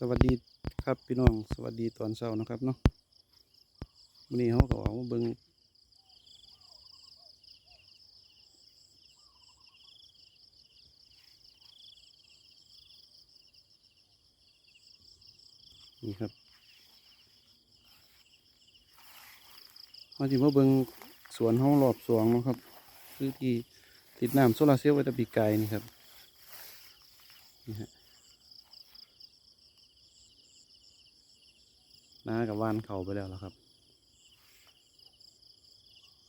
สวัสดีครับพี่น้องสวัสดีตอนเช้านะครับเนาะวันนี้เขาก็ออกมาเบิ่งนี่ครับเขาจะมาเบิ่งสวนห้องรอบสวงนะครับคือที่ติดน้ำโซลาร์เซลล์ไว้ตะปีกายนี่ครับนี่ฮะ น้ากับว่านเขาไปแล้วล่ะครับ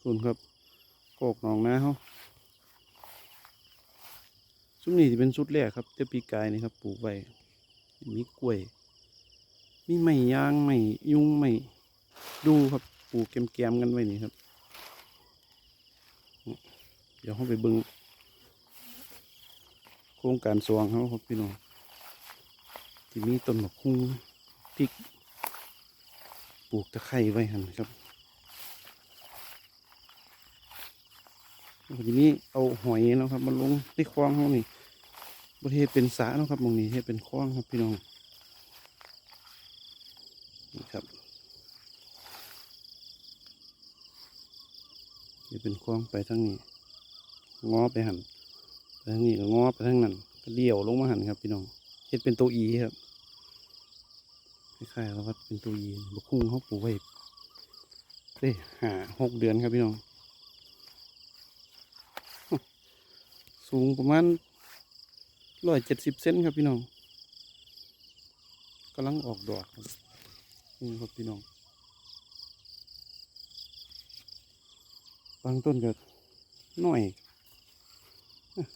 คุณครับโกกหนองนาเขาชุดนี้ที่เป็นชุดแรกครับเจ้าปีกายนี่ครับปลูกไว้มีกล้วย มีไม้ยางไม้ยุงไม้ดูครับปลูกแกมๆกันไว้นี่ครับ เดี๋ยวเขาไปเบิ่งโครงการสว่างเขาครับพี่น้องที่มีต้นมะคุ้งพริก ปลูกตะไคร้ไว้หันครับทีนี้เอาหอยเนาะครับมาลงที่คลองเขานี่ประเทศเป็นสระเนาะครับหมองนี้เฮ็ดเป็นคลองครับพี่น้องนี่ครับเฮ็ดเป็นคลองไปทางนี้งอไปหันไปทางนี้ก็งอไปทางนั้นก็เดี่ยวลงมาหันครับพี่น้องเฮ็ดเป็นตัวอีครับ คล้ายๆแล้วว่าเป็นตัวยีนบกคุ้งเขาปลูกไว้เด้หาหกเดือนครับพี่น้อง สูงประมาณร้อยเจ็ดสิบเซนครับพี่น้องกำลังออกดอกนี่ครับพี่น้องบางต้นก็น้อย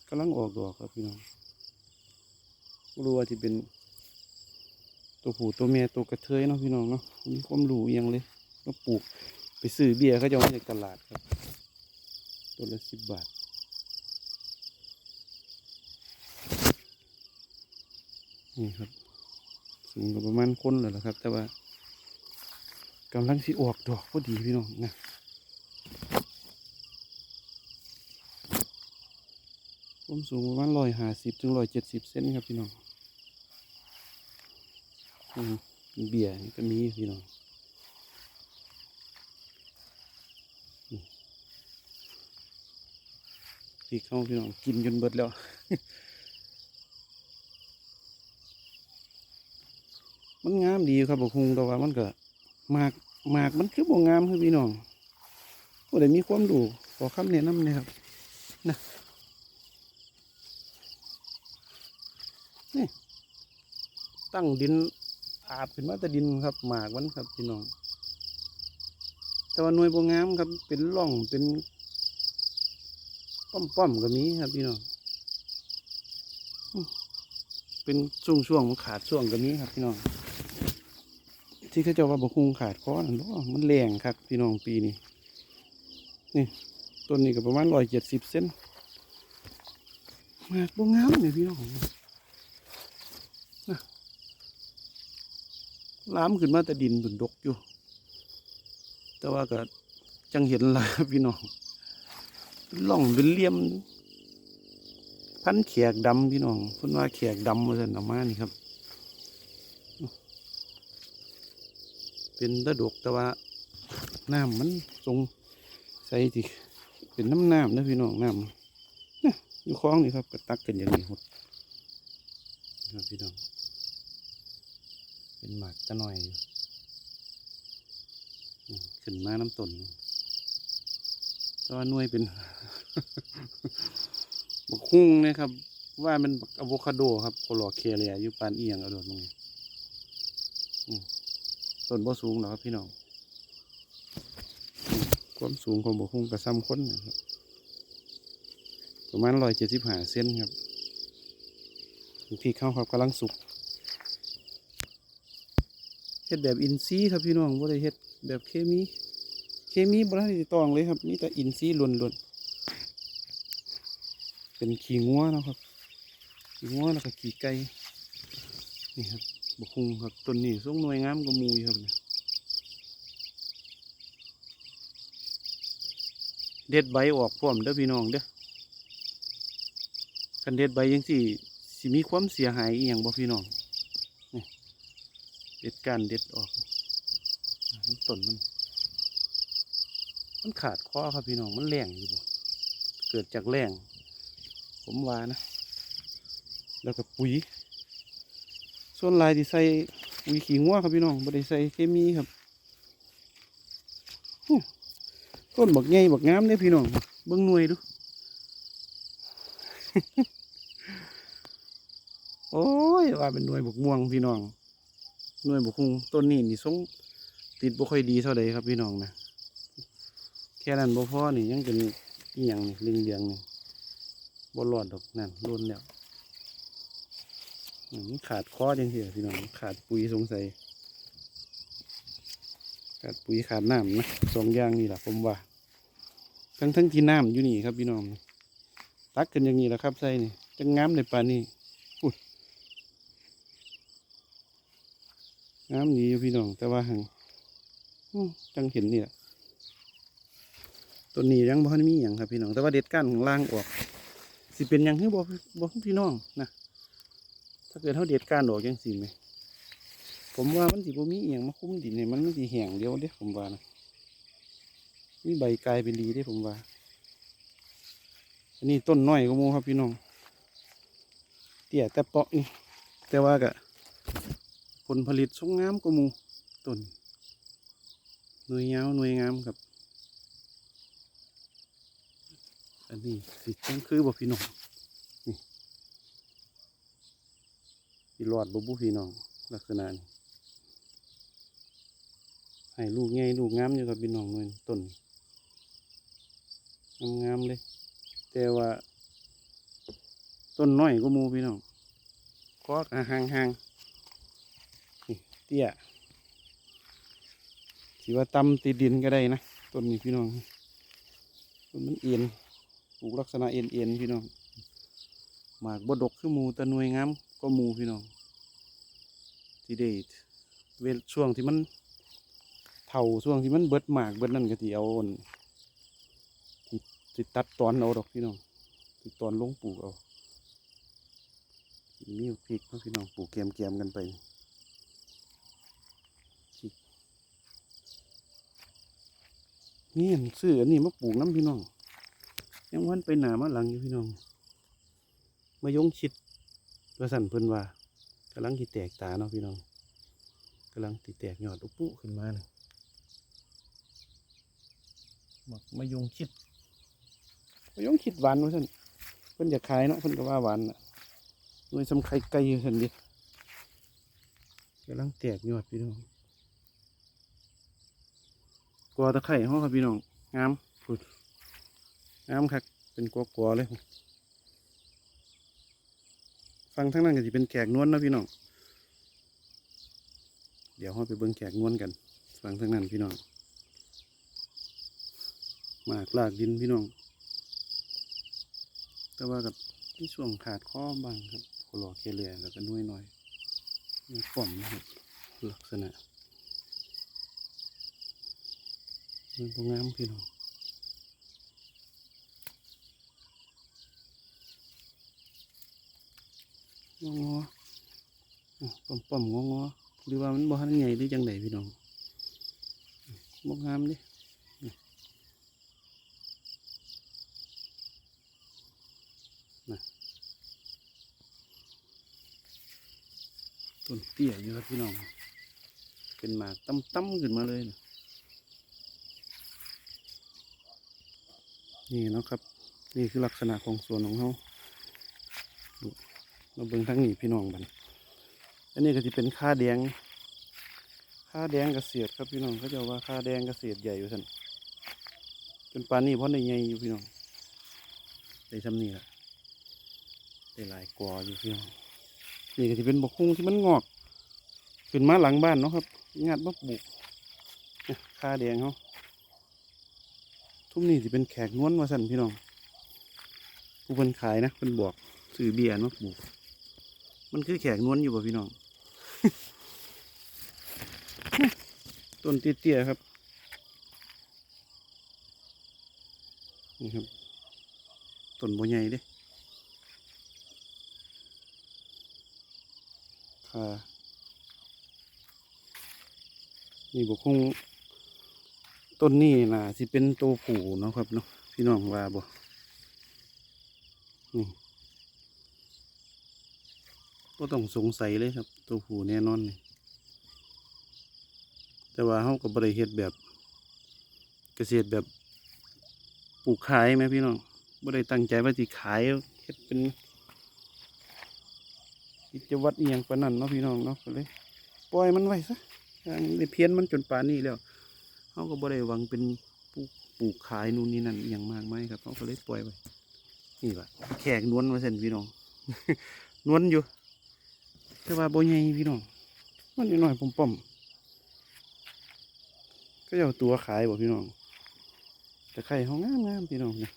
กำลังออกดอกครับพี่น้องรู้ว่าที่เป็น ตัวผู้ตัวเมียตัวกระเทยเนาะพี่น้องเนาะมีความรู้อหยังเลยก็ปลูกไปซื้อเบียร์เขาจะมาจากตลาดครับ ตัวละสิบบาทนี่ครับ สูงกับประมาณคนเลยละครับ แต่ว่ากำลังสิออกดอกพอดีพี่น้องนะความสูงประมาณร้อยห้าสิบถึงร้อยเจ็ดสิบเซนครับพี่น้อง เบียร์ก็มีพี่น้องพี่เข้าพี่น้องกินจนเบิดแล้วมันงามดีครับบกคุงแต่ว่ามันก็หมากหมากมันคือบ่งามครับพี่น้องก็ได้มีความดูขอคำแนะนำนะครับนะนี่ตั้งดิน อาบขึ้นมาแต่ดินครับหมากมันครับพี่น้อง แต่ว่าหน่วยบงามครับ เป็นร่องเป็น ป้อมป้อมๆก็มีครับพี่น้องเป็นช่วงช่วงขาดช่วงก็มีครับพี่น้อง ที่เขาเจะว่าบกคุงขาดคอนั่นบ่มันแรงครับพี่น้องปีนี้นี่ต้นนี้ก็ประมาณร้อยเจ็ดสิบเซนหมากบงามเนี่ยพี่น้อง ล้ามขึ้นมาแต่ดินบุนดกอยู่ แต่ว่าก็จังเห็นละครับพี่น้องเป็นร่องเป็นเลี่ยม พันแขกดำพี่น้องพิ่นว่าแขกดำมาสันออกมานี่ครับ เป็นตะดกแต่ว่าน้ำมันทรงใสที่เป็นน้ำน้ำนะพี่น้องน้ำอยู่คล้องนี่ครับก็ตักกันอย่างนี้หดครับพี่น้อง เป็นหมากตะหน่อยขึ้นมาน้ำต้นแต่ว่าหน่วยเป็นบักฮุ้งนะครับ ว่ามันอะโวคาโดครับโคลอเคเลียอยู่ปานเอียงเอาโดดมึงนี่อืมต้นบ่สูงหรอครับพี่น้องอืมความสูงของบักฮุ้งกระซ้ำคนนะครับประมาณร้อยเจ็ดสิบห้าเซนครับที่เข้าครับกำลังสุก ฮ็ดแบบอินซีครับพี่น้องบ่ได้เฮ็ดแบบเคมี เคมีบ่ได้ตองเลยครับมีแต่อินซีย์ล้วนๆเป็นขี้งัวนะครับขี้งัวแล้วก็ขี้ไก่นี่ครับบกคุงครับต้นนี้ทรงหน่วยงามกว่าหมูอยู่ครับเนี่ยเด็ดใบออกพร้อมเด้อพี่น้องเด้อคันเด็ดใบยังสิสิมีความเสียหายอีหยังบ่พี่น้อง เด็ดการเด็ดออกน้ำต้นมัน มันขาดข้อครับพี่น้องมันแรงอยู่บ่เกิดจากแรงผมว่านะ แล้วก็ปุ๋ย ส่วนลายที่ใส่ปุ๋ยขี้งัวครับพี่น้องไม่ได้ใส่เคมีครับต้นบักใหญ่บักงามเด้พี่น้องเบิ่งหน่วยดู โอ้ยว่าเป็นหน่วยบักม่วงพี่น้อง หน่วยบักคุงต้นนี้นี่ทรงติดบ่ค่อยดีเท่าใดครับพี่น้องนะแค่นั้นบ่พอนี่ยังเป็นอีหยังนี่เรื่องเลียงนี่บ่รอดดอกนั่นล้นแล้วอืมขาดคอจังซี่พี่น้องขาดปุ๋ยสงสัยขาดปุ๋ยขาดน้ำนะสองอย่างนี่แหละผมว่า ทั้งทั้งที่น้ำอยู่นี่ครับพี่น้องตักกันอย่างนี้แหละครับใส่นี่จังงามในป่านนี้อุ้ย งามดีอยู่พี่น้อง แต่ว่าหังจังเห็นนี่แหละต้นนี้ยังบ่ทันมีอย่างครับพี่น้อง แต่ว่าเด็ดก้านของล่างออก สิเป็นยังคือบ่บ่พี่น้องนะถ้าเกิดเขาเด็ดการดอกยังสิไหมผมว่ามันสิบ่มีเอียงมาคุ้มดินเนี่ยมันไม่สิแห้งเดียวเด้ผมว่านะมีใบกลายเป็นดีเด้ผมว่า อันนี้ต้นน้อยก็มูครับพี่น้องเตี้ยแต่เปาะนี่แต่ว่ากะ ลผลิตสงงามก็มูต้นหน่วยยาวหน่วยงามครับ อันนี้สิจังคือบ่พี่น้องสิรอดบ่บุพี่น้องลักษณะนี้ให้ลูกใหญ่ลูกงามอยู่กับพี่น้องหน่อยต้นงามๆเลย แต่ว่า ต้นน้อยก็มูพี่น้องคอกห่างๆนี่เตี้ยสิว่าตำติดดินก็ได้นะต้นนี้พี่น้องต้นมันเอ็นปลูกลักษณะเอ็นเอ็นพี่น้องหมากบดกคือหมูต่หน่วยงามก็มูพี่น้องที่ได้เวลช่วงที่มันเท่าช่วงที่มันเบิดหมากเบิดนั่นก็ที่เอาอั่นที่ที่ตัดตอนเอาดอกพี่น้องที่ตอนลงปลูกเอามีพริกเนาะพี่น้องปลูกเกมเกมกันไปพริก นี่อันซื้ออันนี้มาปลูกน้ำพี่น้อง ยังวันไปหนามาหลังอยู่พี่น้อง มายงชิดประสันเพิ่นว่ากำลังที่แตกตาเนาะพี่น้องกำลังที่แตกยอดอุปุขึ้นมานะหมักมะยงชิดมะยงชิดหวานว่าท่นเพิ่นจะขายเนาะเพิ่นก็ว่าหวานน่ะหน่วยสำไข่ไก่อยู่ท่นดิกำลังแตกยอดพี่น้อง กลัวตะไคร่ห้องครับพี่น้องงามพุดงามคักเป็นกัวกัวๆเลยฟังทั้งนั้นก็จะเป็นแขกนวลนะพี่น้องเดี๋ยวเราไปเบิ่งแขกนวลกันฟังทั้งนั้นพี่น้องหมากลากดินพี่น้อง แต่ว่ากับที่ช่วงขาดข้อบางครับโคลอเคเลียแล้วก็น้อยหน่อยมีป่อมนะครับลักษณะ มันพงามพี่น้องงองอป่อมป่อมๆงองอหรือว่ามันบ่ทันใหญ่หรือจังไดพี่น้องบ่งามเดินะต้นเตี้ยอยู่ครับพี่น้องเป็นหมากตั้มๆขึ้นมาเลยนะ นี่นะครับ นี่คือลักษณะของสวนของเขามาเบิ่งทั้งนี้พี่น้องบันอันนี้ก็จะเป็นค่าแดงค่าแดงกเกษตรครับพี่น้องเขาจะว่าค่าแดงกเกษตรใหญ่อยู่ท่านจนปานนี้เพราะในใหญ่อยู่พี่น้องได้ทำนี่แหละได้หลายกว่าอยู่พี่น้องนี่ก็จะเป็นบกคุ้งที่มันงอก ขึ้นมาหลังบ้านเนาะครับ งาดมาปลูกค่าแดงเขา ทุ่มนี่จะเป็นแขกนวลมาสั่นพี่น้องผู้คนขายนะเป็นบอกซื้อเบียร์มาปลูก มันคือแขกนวลอยู่ป่ะพี่น้อง ต้นเตี้ยๆครับ นี่ครับ ต้นบัวใหญ่เด้ค่ะนี่บกคง ต้นนี้น่ะสิเป็นตัวผูเนาะครับเนาะพี่น้องว่าบ่นี่ก็ต้องสงสัยเลยครับ ตัวผูแน่นอนนี่แต่ว่าเขาก็บบริเฮ็ดแบบเกษตรแบบปลูกขายไหมพี่น้องบ่ได้ตั้งใจว่าสิขายเฮ็ดเป็นกิจวัตรเอียงปานนั้นเนาะพี่น้องเนาะก็เลย ปล่อยมันไว้ซะอย่างนี้เพี้ยนมันจนป่านนี้แล้ว เขาก็บ่ได้หวังเป็นปลูกปลูกขายนู่นนี่นั่นอย่างมากมายครับเขาก็เลยปล่อยไว้นี่ล่ะแขกนวลมาเส้นพี่น้องนวลอยู่ แต่ว่าบ่ใหญ่พี่น้องมันน้อยป่อมๆก็จะเอาตัวขายบ่พี่น้องตะไคร่เขางามๆพี่น้องเนี่ย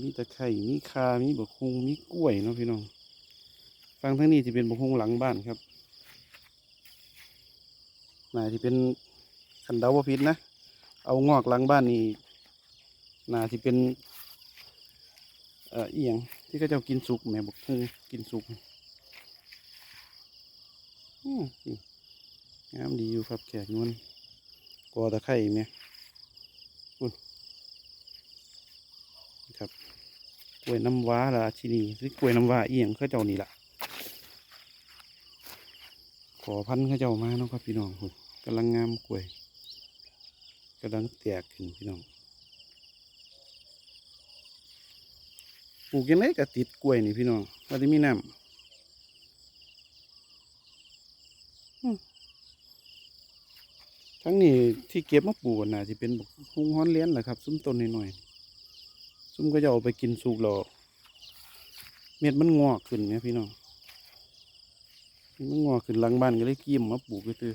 มีตะไคร่มีคามีบกฮุงมีกล้วยเนาะพี่น้อง ฟังทั้งนี้จะเป็นบกฮุงหลังบ้านครับน่าที่เป็น ขันเดาว่าพิษนะ เอางอกหลังบ้านนี่น่าที่เป็น เอ่อเอียงที่เขาเจ้ากินสุกแหม่บอกเออกินสุกอืมงามดีอยู่ครับแขกนวลกอตะไคร่แม่อุ่นครับกล้วยน้ำว้าราชินีหรือกล้วยน้ำว้าเอียงเขาเจ้านี่ละขอพันธุ์เขาเจ้ามาเนาะครับพี่น้องพุ่นกำลังงามกล้วย กำลังแตกขึ้นพี่น้องปลูกยังไงก็ติดกล้วยนี่พี่น้องว่าจะมีน้ำอืมทั้งนี้ที่เก็บมาปลูกน่ะจะเป็นบักฮุงฮ้อนเลี้ยนแหละครับ ซุ้มต้นหน่อยๆซุ้มก็จะเอาไปกินสุกแล้วเม็ดมันงอกขึ้นเนี่ยพี่น้องมันงอกขึ้นหลังบ้านก็เลยกิ้มมาปลูกก็คือ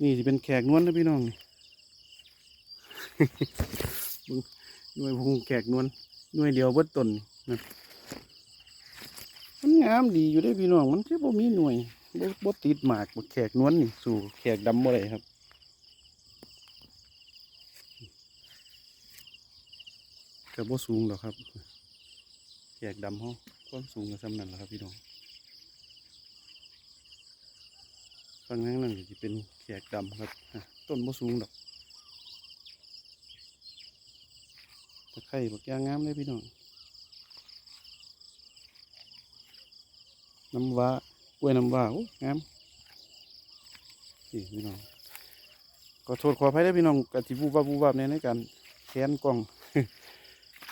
นี่จะเป็นแขกนวลนะพี่น้องนี่เบิ่ง หน่วยพงแขกนวลหน่วยเดียวเบิดตนนะมันงามดีอยู่ได้พี่น้อง มันแค่บ่มีหน่วยบ่บ่ติดหมากบ่แขกนวลนี่สู่แขกดำบ่ได้ครับก็บ่สูงหรอกครับแขกดำเฮาความสูงก็สำนั่นแหละครับพี่น้องฝั่งนั้นนั่นจะเป็นแขกดำครับต้นบ่สูงดอกะไคร่บักยางงามเลยพี่น้อง น้ำว้ากล้วยน้ำว้าโอ้งามนี่พี่น้องขอโทษขออภัยได้พี่น้องกะทิบูบาบูบาบในในการแขนกล้อง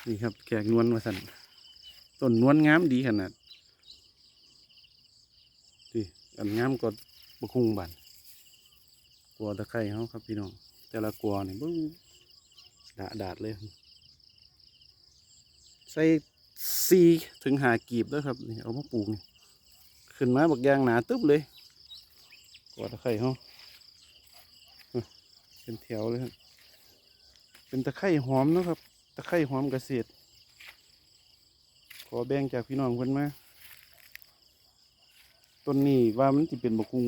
นี่ครับแขกนวลมาสั่นต้นนวลงามดีขนาดนี่อันงามกว่าบกคุงบันกัวตะไคร้เขาครับพี่น้อง แต่ละกัวนี่บึ้งดาดาดเลย ใส่ซีถึงหากีบแล้วครับนี่เอามาปลูกนี่ขึ้นมาบักยางหนาตึ๊บเลยกัวตะไคร้เขาอื้อเป็นแถวเลยครับ เป็นตะไคร้หอมนะครับ ตะไคร้หอมเกษตร ขอแบ่งจากพี่น้องเพิ่นมาต้นนี้ว่ามันจะเป็นบกุง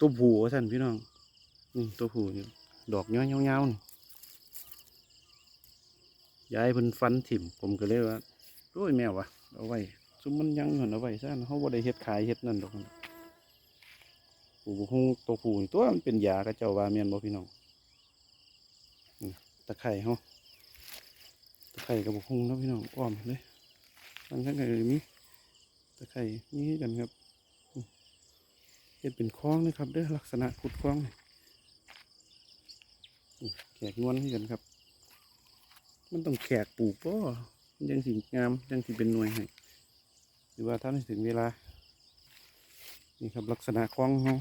ตัวผูว่าท่านพี่น้อง นี่ตัวผูนี่ดอกย้อยเงาๆนี่ ยายเพิ่นฟันถิ่มผมก็เลยว่าโอ้ยแมววะเอาไว้ซุมมันยังหันเอาไว้ซะเขาบ่ได้เฮ็ดขายเฮ็ดนั่นดอกผูบกคุงตัวผูนตัวมันเป็นยากระเจ้าว่าแม่นบ่พี่น้องตะไคร่เฮาตะไคร่กับบกคุงเนาะพี่น้องอ้อมเลยทั้งทั้งกันเลยมีตะไคร่นี่กันครับเห็ดเป็นคลองนะครับเด้อลักษณะขุดคลองแขกนวลนี่กันครับ มันต้องแขกปลูกก็ยังสิงามยังสิเป็นหน่วยให้หรือว่าถ้าไม่ถึงเวลา นี่ครับลักษณะคลองเขา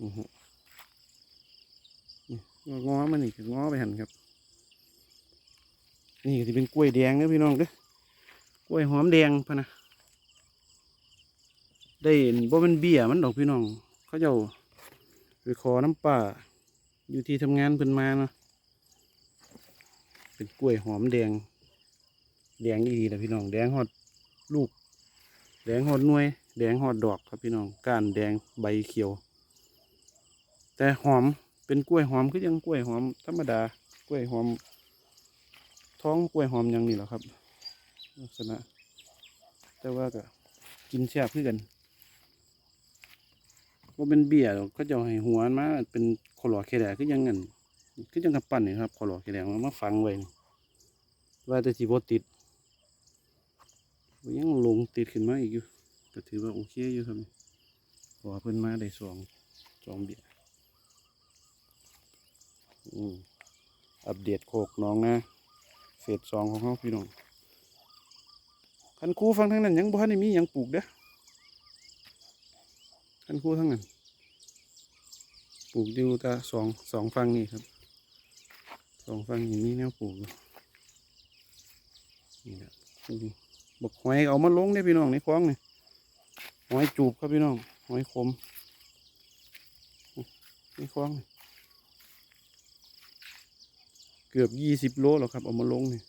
อือฮึนี่งอมันนี่คืองอไปหันครับ นี่ก็จะเป็นกล้วยแดงเด้อพี่น้องเด้อกล้วยหอมแดงพะนะได้บ่เป็นเบี้ยมันดอกพี่น้อง เขาเจ้าไปขอน้ำป่า อยู่ที่ทำงานเพิ่นมาเนาะเป็นกล้วยหอมแดง แดงอีนะพี่น้อง แดงหอดลูก แดงหอดหน่วย แดงหอดดอกครับพี่น้องก้านแดงใบเขียว แต่หอมเป็นกล้วยหอมคือยังกล้วยหอม ธรรมดากล้วยหอม ท้องกล้วยหอมยังนี่หละครับ ลักษณะ แต่ว่าก็กินแซ่บคือกัน ว่าเป็นเบียร์กเขาจะให้หัวมาเป็นขอหลอแคแดคือยังงั้นคือจังกับปั้นนี่ครับขอหลอแคแดมันมาฝังไว้ว่าแต่สิบ่ติดยังลงติดขึ้นมาอีกอยู่ก็ถือว่าโอเคอยู่ครับนี่เพิ่นมาได้สองสองเบียร์อืมอัปเดตโคกน้องนะเฟสสองของเขาพี่น้องคันคูฟังทั้งนั้นยังบ่ทันได้มียังปลูกเด้อ คันคู่ทั้งนั้น ปลูกอยู่ต่สองสองฟังนี่ครับ สองฟังนี่มีแนวปลูกอยู่นี่แหละปลูกบักหอยเอามาลงเนี่พี่น้องในคลองนี่หอยจูบครับพี่น้องหอยคมในคลองนี่เกือบยี่สิบโลแล้วครับ เอามาลงนี่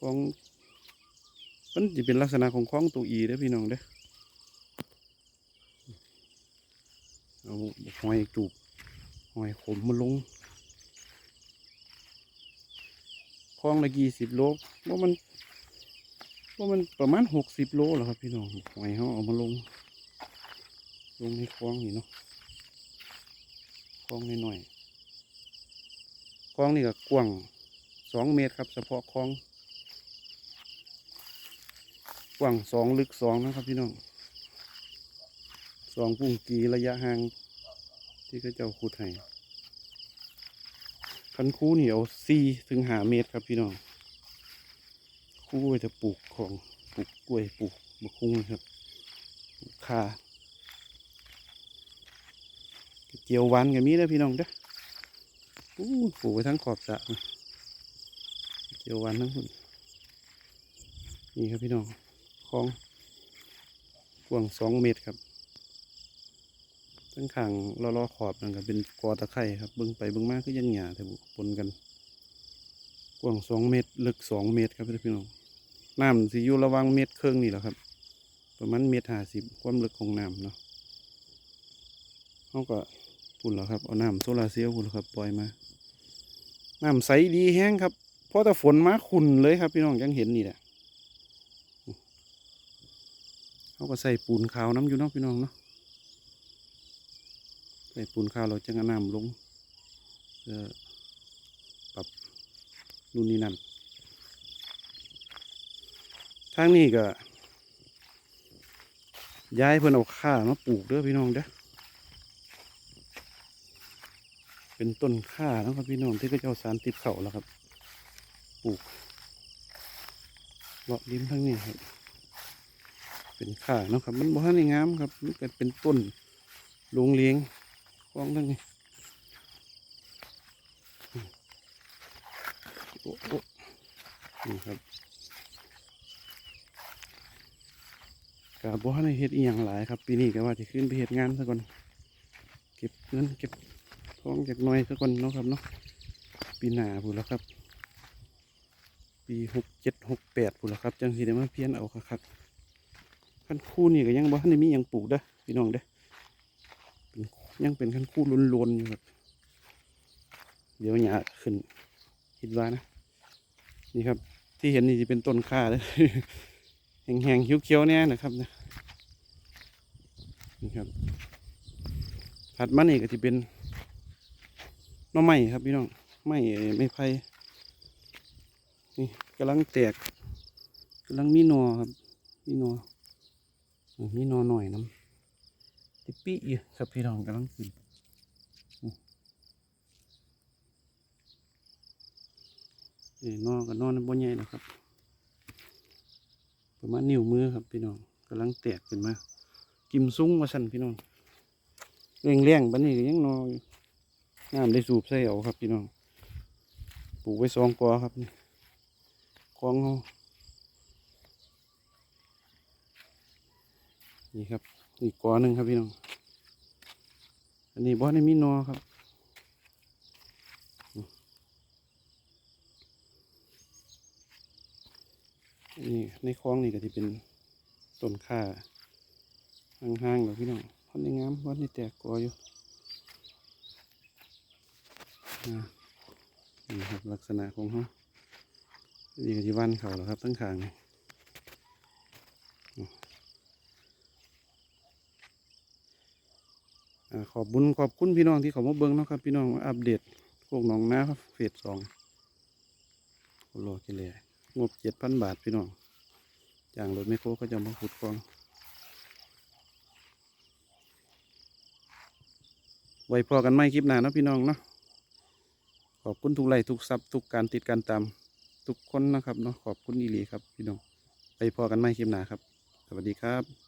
ของ มันจะเป็นลักษณะของคล้องตัวอีเด้อพี่น้องเด้อเอาหอยจูบหอยขมมาลงคล้องละกี่สิบโลว่ามันว่ามันประมาณหกสิบโลแล้วครับพี่น้องหอยเขาเอามาลง ลงในคล้องนี่เนาะคล้องหน่อยๆคล้องนี่ก็กว้างสองเมตรครับเฉพาะคล้อง กว้างสองลึกสองนะครับพี่น้องสองปุ่งกีระยะห่าง ที่เขาเจ้าขุดให้คันคูเหนี่เอาสี่ถึงหาเมตรครับพี่น้องคูไว้จะปลูกของปลูกกล้วยปลูกบะคุ้งนะครับปลูกข่าเจียววานกับมีแล้วพี่น้องเด้อปลูกไว้ทั้งขอบสระเจียววานทั้งหุ่นนี่ครับพี่น้อง คลองกว้างสองเมตรครับทั้งข้างล้อๆขอบนั่นก็เป็นกอตะไคร่ครับเบิ้งไปเบิ้งมากก็ยังหยาแต่บุปนกัน กว้างสองเมตร ลึกสองเมตรครับพี่น้องน้ำสิอยู่ระวังเมตรครึ่งนี่แหละครับ ประมาณเมตรห้าสิบความลึกของน้ำเนาะเขาก็ปุ่นแล้วครับเอาน้ำโซลาเซลล์ปุ่นแล้วครับปล่อยมาน้ำใสดีแห้งครับเพราะแต่ฝนมาขุ่นเลยครับพี่น้องยังเห็นนี่แหละ เขาก็ใส่ปูนขาวน้ำอยู่เนาะพี่น้องเนาะใส่ปูนขาวเราจะเอาน้ำลงเพื่อปรับนู่นนี่นั่นทางนี้ก็ย้ายเพื่อนเอาข้ามาปลูกเด้อพี่น้องเด้อเป็นต้นข้านะครับพี่น้องที่ก็จะเอาสารติดเขาแล้วครับ ปลูกเลาะริมทางนี้ครับ เป็นข่าเนาะครับ มันบ่ทันได้งามครับ มันก็เป็นต้นลงเลี้ยงกองทั้งนี้โอ้โอ้นี่ครับกะบ่ทันได้เฮ็ดอีหยังหลายครับ ปีนี้ก็ว่าจะขึ้นไปเฮ็ดงานซะก่อนเก็บเงินเก็บทองจากน้อยซะก่อนเนาะครับเนาะปีหน้าพูนแล้วครับ ปีหกเจ็ดหกแปดพูนแล้วครับ จังสีได้มาเพี้ยนเอาคักๆ ขั้นคู่นี่ก็ยังบ่ทันได้มียังปลูกเด้อพี่น้องเด้อยังเป็นขั้นคู่ล้นๆอยู่ครับเดี๋ยวหญ้าขึ้นคิดว่านะ นี่ครับ ที่เห็นนี่จะเป็นต้นข่าเลยแห้งๆเขียวๆแน่นะครับนะนี่ครับถัดมานี่ก็จะเป็นน้อไม้ครับพี่น้องไม้ไม้ไผ่นี่กำลังแตกกำลังมีหนอครับมีหนอ อืมมีหนอนหน่อยน้ำติปี้อยู่ครับพี่น้องกำลังกินเอ้ยหนกับนอนบ่ใหญ่นะครับ ประมาณนิ้วมือครับพี่น้องกำลังแตกขึ้นมา กิมซุ้งมาสั่นพี่น้องเร่งเร่งๆบันนี้ก็ยังนออยู่น้ำได้สูบใส่เอาครับพี่น้องปลูกไว้สองกอครับนี่คลองเขา นี่ครับ อีกกอหนึ่งครับพี่น้อง อันนี้บอสในมีนอครับ นี่ในคลองนี่ก็จะเป็นต้นข่าห่างๆแล้วพี่น้องพอนในงามพอนในแตกกออยู่นี่ครับลักษณะของเขานี่ก็ที่วันเขาแล้วครับทั้งขางนี่อืมอ่า ขอบบุญขอบคุณพี่น้องที่เขามาเบิ้งนะครับพี่น้องอัปเดตพวกหน้องนาครับเฟสสองรอกิเลยงบเจ็ดพันบาทพี่น้องจ้างรถไมโครเขาจะมาขุดกองไว้พอกันไม่คลิปหน้าเนาะพี่น้องเนาะขอบคุณทุกไลค์ทุกซับทุกการติดการตามทุกคนนะครับเนาะขอบคุณอีหลีครับพี่น้องไปพอกันไม่คลิปหน้าครับ สวัสดีครับ